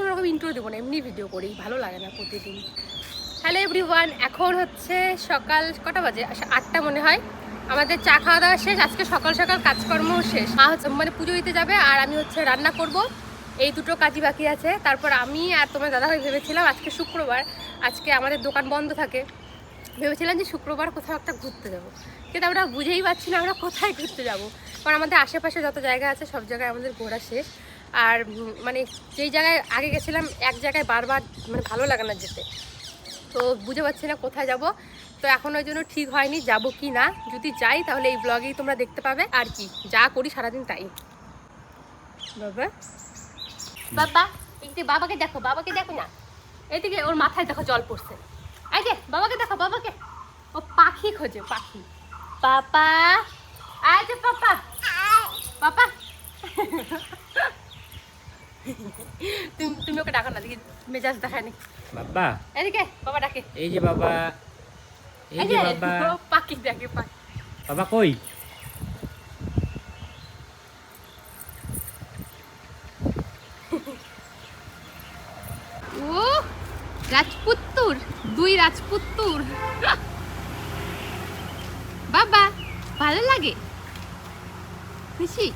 কোনো রকম ইন্ট্রো দেবো না এমনি ভিডিও করি ভালো লাগে না প্রতিদিন। হ্যালো এভরিওয়ান এখন হচ্ছে সকাল কটা বাজে? আচ্ছা, আটটা মনে হয়। আমাদের চা খাওয়া দাওয়া শেষ আজকে সকাল সকাল কাজকর্ম শেষ। মা হচ্ছে মানে পুজো দিতে যাবে আর আমি হচ্ছে রান্না করব। এই দুটো কাজই বাকি আছে। তারপর আমি আর তোমার দাদা ভাই ভেবেছিলাম আজকে শুক্রবার আজকে আমাদের দোকান বন্ধ থাকে। ভেবেছিলাম যে শুক্রবার কোথাও একটা ঘুরতে যাব। কিন্তু আমরা বুঝেই পাচ্ছি না আমরা কোথায় ঘুরতে যাব। কারণ আমাদের আশেপাশে যত জায়গা আছে সব জায়গায় আমাদের ঘোরা শেষ। আর মানে যেই জায়গায় আগে গেছিলাম, এক জায়গায় বারবার মানে ভালো লাগে না যেতে। তো বুঝে পাচ্ছি না কোথায় যাব। তো এখন ওই জন্য ঠিক হয়নি, যাব কি না। যদি যাই, তাহলে এই ব্লগেই তোমরা দেখতে পাবে। আর কি, যা করি সারাদিন তাই। বাবা। বাবা এইদিকে বাবাকে দেখো বাবাকে দেখো না। এদিকে ওর মাথায় দেখো জল পড়ছে। এই যে, বাবাকে দেখো, বাবাকে। ও পাখি খোঁজে, পাখি। পাপা। আয় যে পাপা। পাপা। তুমি তুমি ওকে ডাকো না দেখি মেজাজ দেখায় বাবা। এদিকে বাবা ডাকে। এই যে বাবা। এই যে বাবা। পাখি পাখি। বাবা কই? ও রাজপুত্তুর দুই রাজপুত্তুর। বাবা ভালো লাগে? খুশি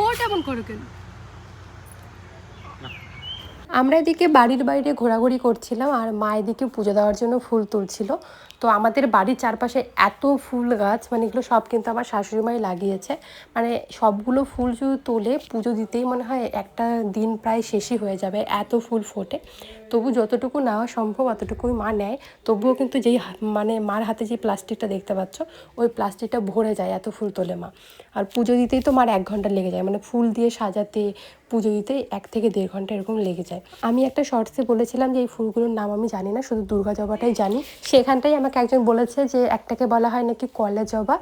ঠোঁট এমন করো কেন? আমরা এদিকে বাড়ির বাইরে ঘোরাঘুরি করছিলাম আর মা এদিকে পুজো দেওয়ার জন্য ফুল তুলছিল। তো আমাদের বাড়ির চারপাশে এত ফুল গাছ মানে এগুলো সব কিন্তু আমার শাশুড়ি মাই লাগিয়েছে। মানে সবগুলো ফুল শুধু তোলে পুজো দিতেই মনে হয় একটা দিন প্রায় শেষই হয়ে যাবে, এত ফুল ফোটে। তবু যতটুকু নেওয়া সম্ভব অতটুকুই মা নেয়। তবুও কিন্তু যেই মানে মার হাতে যে প্লাস্টিকটা দেখতে পাচ্ছ, ওই প্লাস্টিকটা ভরে যায় এত ফুল তোলে মা। আর পুজো দিতেই তো মার এক ঘণ্টা লেগে যায় মানে ফুল দিয়ে সাজাতে, পুজো দিতে এক থেকে দেড় ঘণ্টা এরকম লেগে যায়। আমি একটা শর্টসে বলেছিলাম যে এই ফুলগুলোর নাম আমি জানি না, শুধু দুর্গা জবাটাই জানি। সেখানটাই আমাকে একজন বলেছে যে একটাকে বলা হয় নাকি কলা জবা।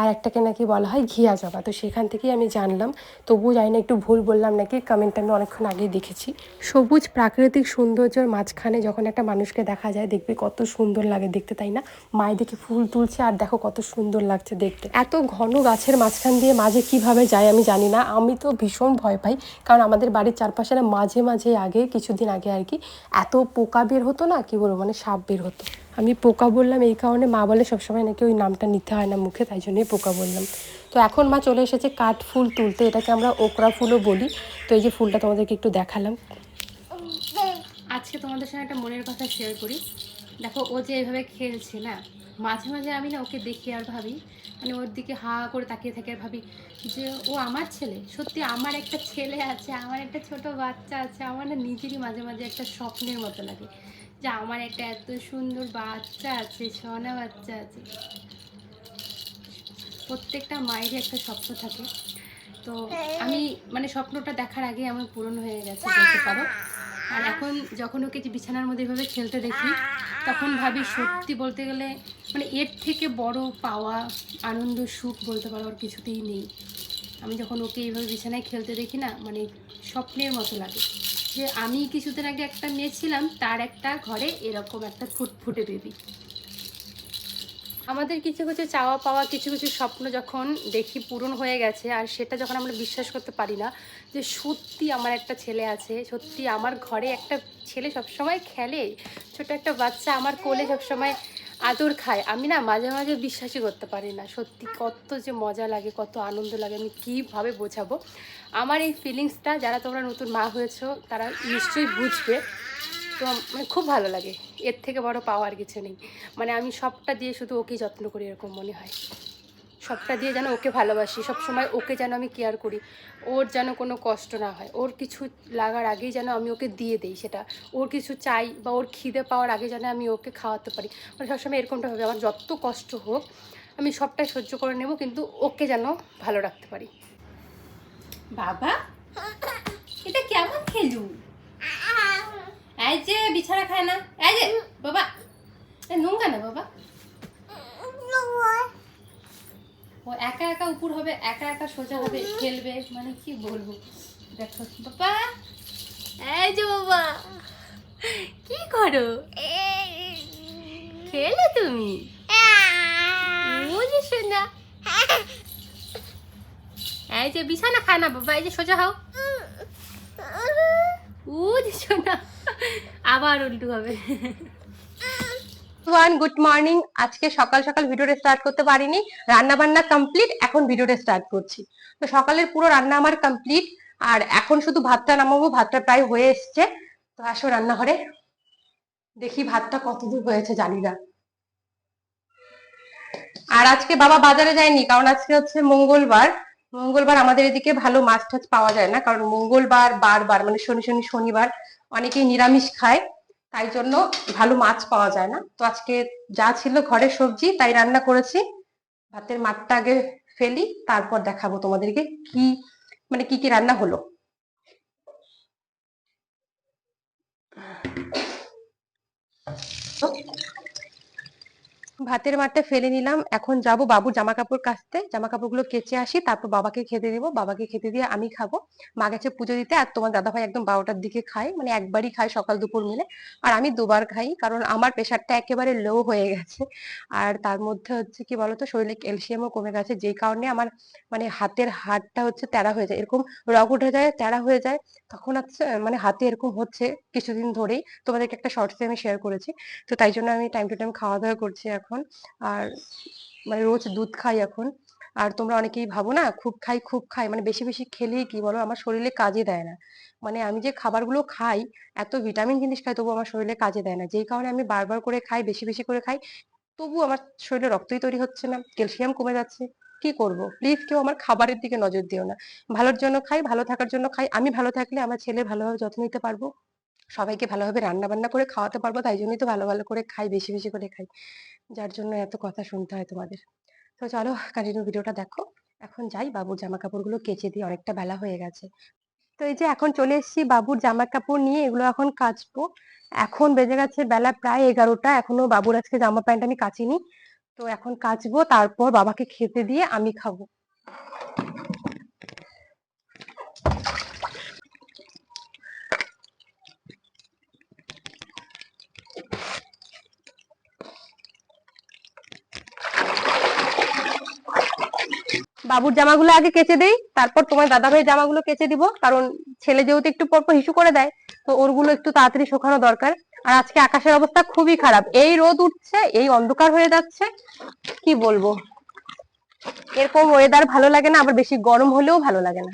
আর একটাকে নাকি বলা হয় ঘিয়া জবা। তো সেখান থেকেই আমি জানলাম, তবুও জানি না, একটু ভুল বললাম নাকি কমেন্টটা আমি অনেকক্ষণ আগেই দেখেছি। সবুজ প্রাকৃতিক সৌন্দর্যের মাঝখানে যখন একটা মানুষকে দেখা যায়, দেখবে কত সুন্দর লাগে দেখতে, তাই না? মায়ের দিকে ফুল তুলছে আর দেখো কত সুন্দর লাগছে দেখতে। এত ঘন গাছের মাঝখান দিয়ে মাঝে কীভাবে যায় আমি জানি না, আমি তো ভীষণ ভয় পাই। কারণ আমাদের বাড়ির চারপাশে না মাঝে মাঝে আগে, কিছুদিন আগে আর কি, এত পোকা বের হতো না, কি বলব মানে সাপ বের হতো। আমি পোকা বললাম, এই কারণে মা বলে সবসময় নাকি ওই নামটা নিতে হয় না মুখে, তাই জন্যই পোকা বললাম। তো এখন মা চলে এসেছে কাঠ ফুল তুলতে, এটাকে আমরা ওকরা ফুলও বলি। তো এই যে ফুলটা তোমাদেরকে একটু দেখালাম। আজকে তোমাদের সঙ্গে একটা মনের কথা শেয়ার করি। দেখো, ও যে এভাবে খেলছে না, মাঝে মাঝে আমি না ওকে দেখি আর ভাবি মানে ওর দিকে হা করে তাকিয়ে থাকি আর ভাবি যে ও আমার ছেলে? সত্যি আমার একটা ছেলে আছে, আমার একটা ছোট বাচ্চা আছে, আমার না নিজেরই মাঝে মাঝে একটা স্বপ্নের মতো লাগে। যে, আমার একটা এত সুন্দর বাচ্চা আছে, সোনা বাচ্চা আছে। প্রত্যেকটা মায়েরই একটা স্বপ্ন থাকে। তো আমি মানে স্বপ্নটা দেখার আগে আমার পূরণ হয়ে গেছে পারো। আর এখন যখন ওকে যে বিছানার মধ্যে এভাবে খেলতে দেখি, তখন ভাবি সত্যি বলতে গেলে মানে এর থেকে বড় পাওয়া, আনন্দ, সুখ বলতে পারো আর কিছুতেই নেই। আমি যখন ওকে এইভাবে বিছানায় খেলতে দেখি না মানে স্বপ্নের মতো লাগে। যে আমি কিছুদিন আগে একটা মেয়ে ছিলাম তার একটা ঘরে এরকম একটা ফুটফুটে বেবি আমাদের কিছু কিছু চাওয়া পাওয়া, কিছু কিছু স্বপ্ন যখন দেখি পূরণ হয়ে গেছে, আর সেটা যখন আমরা বিশ্বাস করতে পারি না যে সত্যি আমার একটা ছেলে আছে, সত্যি আমার ঘরে একটা ছেলে সবসময় খেলে, ছোট একটা বাচ্চা আমার কোলে সবসময় আদর খায়। আমি না মাঝে মাঝে বিশ্বাসই করতে পারি না। সত্যি কত যে মজা লাগে, কত আনন্দ লাগে, আমি কীভাবে বোঝাবো? আমার এই ফিলিংসটা যারা তোমরা নতুন মা হয়েছ, তারা নিশ্চয়ই বুঝবে। তো মানে খুব ভালো লাগে। এর থেকে বড় পাওয়ার কিছু নেই। মানে আমি সবটা দিয়ে শুধু ওকেই যত্ন করি এরকম মনে হয়। সবটা দিয়ে যেন ওকে ভালোবাসি সব সময় ওকে যেন আমি কেয়ার করি। ওর যেন কোনো কষ্ট না হয়, ওর কিছু লাগার আগেই যেন আমি ওকে দিয়ে দিই সেটা। ওর কিছু চাই বা ওর খিদে পাওয়ার আগে যেন আমি ওকে খাওয়াতে পারি। মানে সবসময় এরকমটা হবে, আমার যত কষ্ট হোক, আমি সবটাই সহ্য করে নেব, কিন্তু ওকে যেন ভালো রাখতে পারি। বাবা, এটা কেমন খেলু এই যে, বিছানা খায় না। এই যে, বাবা নোংরা না বাবা? ও একা একা উপর হবে, একা একা সোজা হবে, খেলবে মানে কি বলব? দেখো, বাবা! এই যে বাবা! কি করো? খেলে তুমি? বুঝিস না। এই যে বিছানা খায় না বাবা, এই যে সোজা হও। শোনা আবার উল্টু হবে। ওয়ান গুড মর্নিং আজকে সকাল সকাল ভিডিওটা স্টার্ট করতে পারিনি। রান্না বান্না কমপ্লিট এখন ভিডিওটা স্টার্ট করছি। তো সকালের পুরো রান্না আমার কমপ্লিট আর এখন শুধু ভাতটা নামাবো, ভাতটা প্রায় হয়ে এসছে। তো আসো রান্নাঘরে। দেখি ভাতটা কতদূর হয়েছে, জানি না। আর আজকে বাবা বাজারে যায়নি, কারণ আজকে হচ্ছে মঙ্গলবার। মঙ্গলবার আমাদের এদিকে ভালো মাছ টাছ পাওয়া যায় না, কারণ মঙ্গলবার, বারবার মানে শনি শনি, শনিবার অনেকেই নিরামিষ খায়। তাই জন্য ভালো মাছ পাওয়া যায় না। তো আজকে যা ছিল ঘরের সবজি, তাই রান্না করেছি। ভাতের মাঠটা আগে ফেলি, তারপর দেখাবো তোমাদেরকে কি মানে কি কি রান্না হলো। ভাতের মাঠটা ফেলে নিলাম। এখন যাব বাবুর জামা কাপড় কাচতে। জামা কাপড়গুলো কেচে আসি, তারপর বাবাকে খেতে দিব। বাবাকে খেতে দিয়ে আমি খাব। মা গেছে পুজো দিতে আর তোমার দাদা ভাই একদম বারোটার দিকে খায়। মানে একবারই খায় সকাল দুপুর মিলে। আর আমি দুবার খাই, কারণ আমার প্রেশারটা একেবারে লো হয়ে গেছে। আর তার মধ্যে হচ্ছে কি বলতো, শরীরে ক্যালসিয়ামও কমে গেছে। যেই কারণে আমার মানে হাতের হাড়টা হচ্ছে তেড়া হয়ে যায়। এরকম রগ উঠে যায় তেড়া হয়ে যায়। তখন হচ্ছে মানে হাতে এরকম হচ্ছে কিছুদিন ধরেই। তোমাদেরকে একটা শর্টসে আমি শেয়ার করেছি। তো তাই জন্য আমি টাইম টু টাইম খাওয়া দাওয়া করছি এখন। আর মানে রোজ দুধ খাই এখন। আর তোমরা অনেকেই ভাবো না, খুব খাই খুব খাই। মানে বেশি বেশি খেলেই কি বলো, আমার শরীরে কাজে দেয় না। মানে আমি যে খাবারগুলো খাই, এত ভিটামিন জিনিস খাই তবু আমার শরীরে কাজে দেয় না। যেই কারণে আমি বারবার করে খাই, বেশি বেশি করে খাই, তবু আমার শরীরে রক্তই তৈরি হচ্ছে না, ক্যালসিয়াম কমে যাচ্ছে। কি করব? প্লিজ কেউ আমার খাবারের দিকে নজর দিও না। ভালোর জন্য খাই, ভালো থাকার জন্য খাই। আমি ভালো থাকলে আমার ছেলে ভালোভাবে যত্ন নিতে পারব। সবাইকে ভালোভাবে রান্না বান্না করে খাওয়াতে পারব, তাই জন্যই তো ভালো ভালো করে খাই, বেশি বেশি করে খাই। যার জন্য এত কথা শুনতে হয় তোমাদের। তো চলো কন্টিনিউ ভিডিওটা দেখো। এখন যাই, বাবুর জামা কাপড়গুলো কেচে দিই অনেকটা বেলা হয়ে গেছে। তো এই যে এখন চলে এসেছি বাবুর জামা কাপড় নিয়ে, এগুলো এখন কাচবো। এখন বেজে গেছে বেলা প্রায় এগারোটা, এখনও বাবুর আজকে জামা প্যান্ট আমি কাচিনি। তো এখন কাচবো, তারপর বাবাকে খেতে দিয়ে আমি খাব। বাবুর জামাগুলো আগে কেচে দেই, তারপর তোমার দাদা ভাইয়ের জামাগুলো কেচে দিব, কারণ ছেলে যেহেতু একটু পরপর হিসু করে দেয়, তো ওরগুলো একটু তাড়াতাড়ি শুকানো দরকার। আর আজকে আকাশের অবস্থা খুবই খারাপ। এই রোদ উঠছে, এই অন্ধকার হয়ে যাচ্ছে, কি বলব? এরকম ওয়েদার ভালো লাগে না, আবার বেশি গরম হলেও ভালো লাগে না।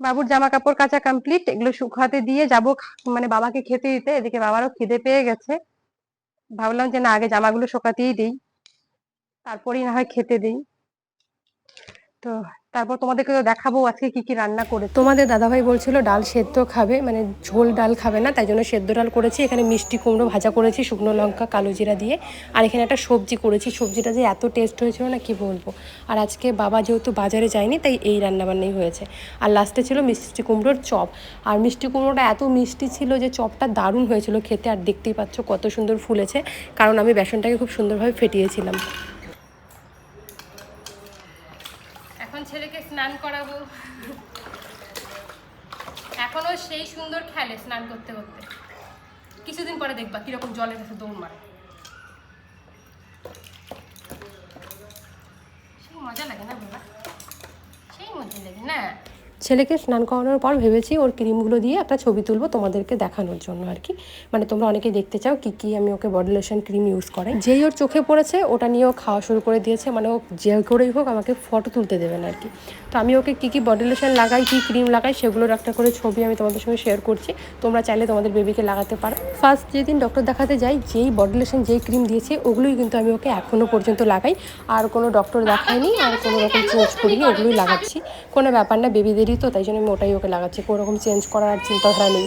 বাবুর জামা কাপড় কাচা কমপ্লিট এগুলো শুকাতে দিয়ে যাব মানে বাবাকে খেতে দিতে, এদিকে বাবারও খিদে পেয়ে গেছে। ভাবলাম যে না আগে জামাগুলো শোকাতেই দিই। তারপরেই না হয় খেতে দিই। তো তারপর তোমাদেরকে তো দেখাবো আজকে কি কি রান্না করে। তোমাদের দাদাভাই বলছিল ডাল সেদ্ধ খাবে মানে ঝোল ডাল খাবে না, তাই জন্য সেদ্ধ ডাল করেছি। এখানে মিষ্টি কুমড়ো ভাজা করেছি, শুকনো লঙ্কা, কালো জিরা দিয়ে। আর এখানে একটা সবজি করেছি, সবজিটা যে এত টেস্ট হয়েছিল না, কি বলব? আর আজকে বাবা যেহেতু বাজারে যায়নি, তাই এই রান্নাবান্নাই হয়েছে। আর লাস্টে ছিল মিষ্টি কুমড়োর চপ। আর মিষ্টি কুমড়োটা এত মিষ্টি ছিল যে চপটা দারুণ হয়েছিল খেতে, আর দেখতেই পাচ্ছ কত সুন্দর ফুলেছে, কারণ আমি বেসনটাকে খুব সুন্দরভাবে ফেটিয়েছিলাম এখন ছেলেকে স্নান করাবো। এখনও সেই সুন্দর খেলে স্নান করতে করতে। কিছুদিন পরে দেখবা কীরকম জলের কাছে দৌড় মারে। সেই মজা লাগে না বাবা? সেই মজা লাগে না? ছেলেকে স্নান করানোর পর ভেবেছি ওর ক্রিমগুলো দিয়ে একটা ছবি তুলবো তোমাদেরকে দেখানোর জন্য আর কি। মানে তোমরা অনেকে দেখতে চাও কি কি আমি ওকে বডি লোশন ক্রিম ইউজ করাই। যেই ওর চোখে পড়েছে, ওটা নিয়ে ও খাওয়া শুরু করে দিয়েছে মানে ও যে করেই হোক আমাকে ফটো তুলতে দেবেন আর কি। তো আমি ওকে কি কি বডি লোশন লাগাই, কী ক্রিম লাগাই, সেগুলোর একটা করে ছবি আমি তোমাদের সঙ্গে শেয়ার করছি। তোমরা চাইলে তোমাদের বেবিকে লাগাতে পারো। ফার্স্ট যেদিন ডক্টর দেখাতে যাই, যেই বডি লোশন যেই ক্রিম দিয়েছে, ওগুলোই কিন্তু আমি ওকে এখনও পর্যন্ত লাগাই। আর কোনো ডক্টর দেখায়নি, আর কোনো রকম চেঞ্জ করিনি, ওগুলোই লাগাচ্ছি। কোনো ব্যাপার না বেবিদেরই তো, তাই জন্য আমি ওটাই ওকে লাগাচ্ছি কোনো রকম চেঞ্জ করার আর চিন্তাধারা নেই।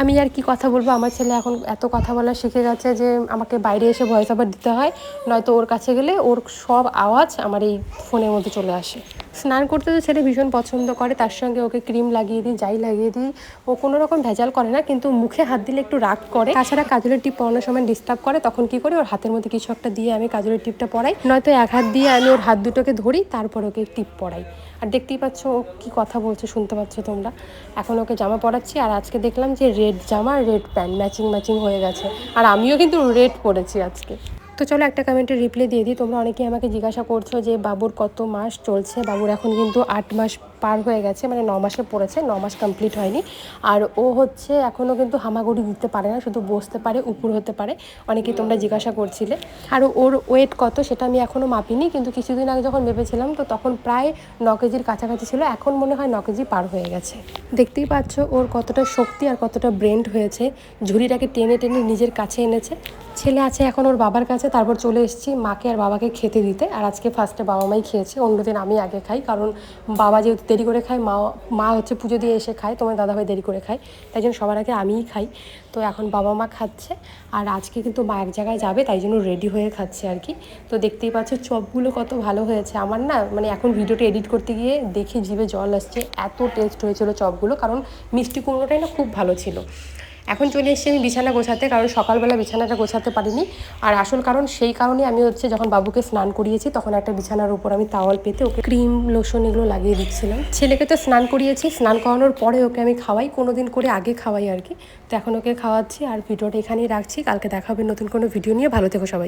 আমি আর কি কথা বলব? আমার ছেলে এখন এত কথা বলা শিখে গেছে যে আমাকে বাইরে এসে ভয়েস ওভার দিতে হয়, নয়তো ওর কাছে গেলে ওর সব আওয়াজ আমার এই ফোনের মধ্যে চলে আসে। স্নান করতে তো ছেলে ভীষণ পছন্দ করে, তার সঙ্গে ওকে ক্রিম লাগিয়ে দিই, যাই লাগিয়ে দিই। ও কোনো রকম ভেজাল করে না, কিন্তু মুখে হাত দিলে একটু রাগ করে। তাছাড়া কাজলের টিপ পরানোর সময় ডিস্টার্ব করে, তখন কি করি? ওর হাতের মধ্যে কিছু একটা দিয়ে আমি কাজলের টিপটা পড়াই। নয়তো এক হাত দিয়ে আমি ওর হাত দুটোকে ধরি, তারপর ওকে টিপ পরাই আর দেখতেই পাচ্ছ ও কী কথা বলছে, শুনতে পাচ্ছ তোমরা। এখন ওকে জামা পরাচ্ছি আর আজকে দেখলাম যে রেড জামা রেড প্যান্ট ম্যাচিং ম্যাচিং হয়ে গেছে। আর আমিও কিন্তু রেড পরেছি আজকে। তো চলো একটা কমেন্টের রিপ্লাই দিয়ে দিই। তোমরা অনেকেই আমাকে জিজ্ঞাসা করছ যে, বাবুর কত মাস চলছে? বাবুর এখন কিন্তু আট মাস পার হয়ে গেছে মানে ন মাসে পড়েছে ন মাস কমপ্লিট হয়নি। আর ও হচ্ছে এখনও কিন্তু হামাগুড়ি দিতে পারে না শুধু বসতে পারে উপর হতে পারে। অনেকেই তোমরা জিজ্ঞাসা করছিলে। আর ওর ওয়েট কত সেটা আমি এখনও মাপিনি কিন্তু কিছুদিন আগে যখন মেপেছিলাম তো তখন প্রায় ন কেজির কাছাকাছি ছিল এখন মনে হয় ন কেজি পার হয়ে গেছে। দেখতেই পাচ্ছ ওর কতটা শক্তি আর কতটা ব্রেন্ড হয়েছে। ঝুড়িটাকে টেনে টেনে নিজের কাছে এনেছে। ছেলে আছে এখন ওর বাবার কাছে তারপর চলে এসেছি মাকে আর বাবাকে খেতে দিতে। আর আজকে ফার্স্টে বাবা মাই খেয়েছে অন্যদিন আমি আগে খাই কারণ বাবা যেহেতু দেরি করে খায় মা মা হচ্ছে পুজো দিয়ে এসে খায়, তোমার দাদা ভাই দেরি করে খায়, তাই জন্য সবার আগে আমিই খাই। তো এখন বাবা মা খাচ্ছে, আর আজকে কিন্তু মা এক জায়গায় যাবে, তাই জন্য রেডি হয়ে খাচ্ছে আর কি। তো দেখতেই পাচ্ছ চপগুলো কত ভালো হয়েছে। আমার না মানে এখন ভিডিওটা এডিট করতে গিয়ে দেখি জিভে জল আসছে, এত টেস্ট হয়েছিল চপগুলো, কারণ মিষ্টি কুমড়োটাই না খুব ভালো ছিল। এখন চলে এসেছি আমি বিছানা গোছাতে, কারণ সকালবেলা বিছানাটা গোছাতে পারিনি। আর আসল কারণ সেই কারণে আমি হচ্ছে যখন বাবুকে স্নান করিয়েছি, তখন একটা বিছানার উপর আমি তাওয়াল পেতে ওকে ক্রিম লোশন এগুলো লাগিয়ে দিচ্ছিলাম। ছেলেকে তো স্নান করিয়েছি, স্নান করানোর পরে ওকে আমি খাওয়াই কোনো দিন করে আগে খাওয়াই আর কি। তো এখন ওকে খাওয়াচ্ছি আর ভিডিওটা এখানেই রাখছি। কালকে দেখা হবে নতুন কোনো ভিডিও নিয়ে। ভালো থেকো সবাই।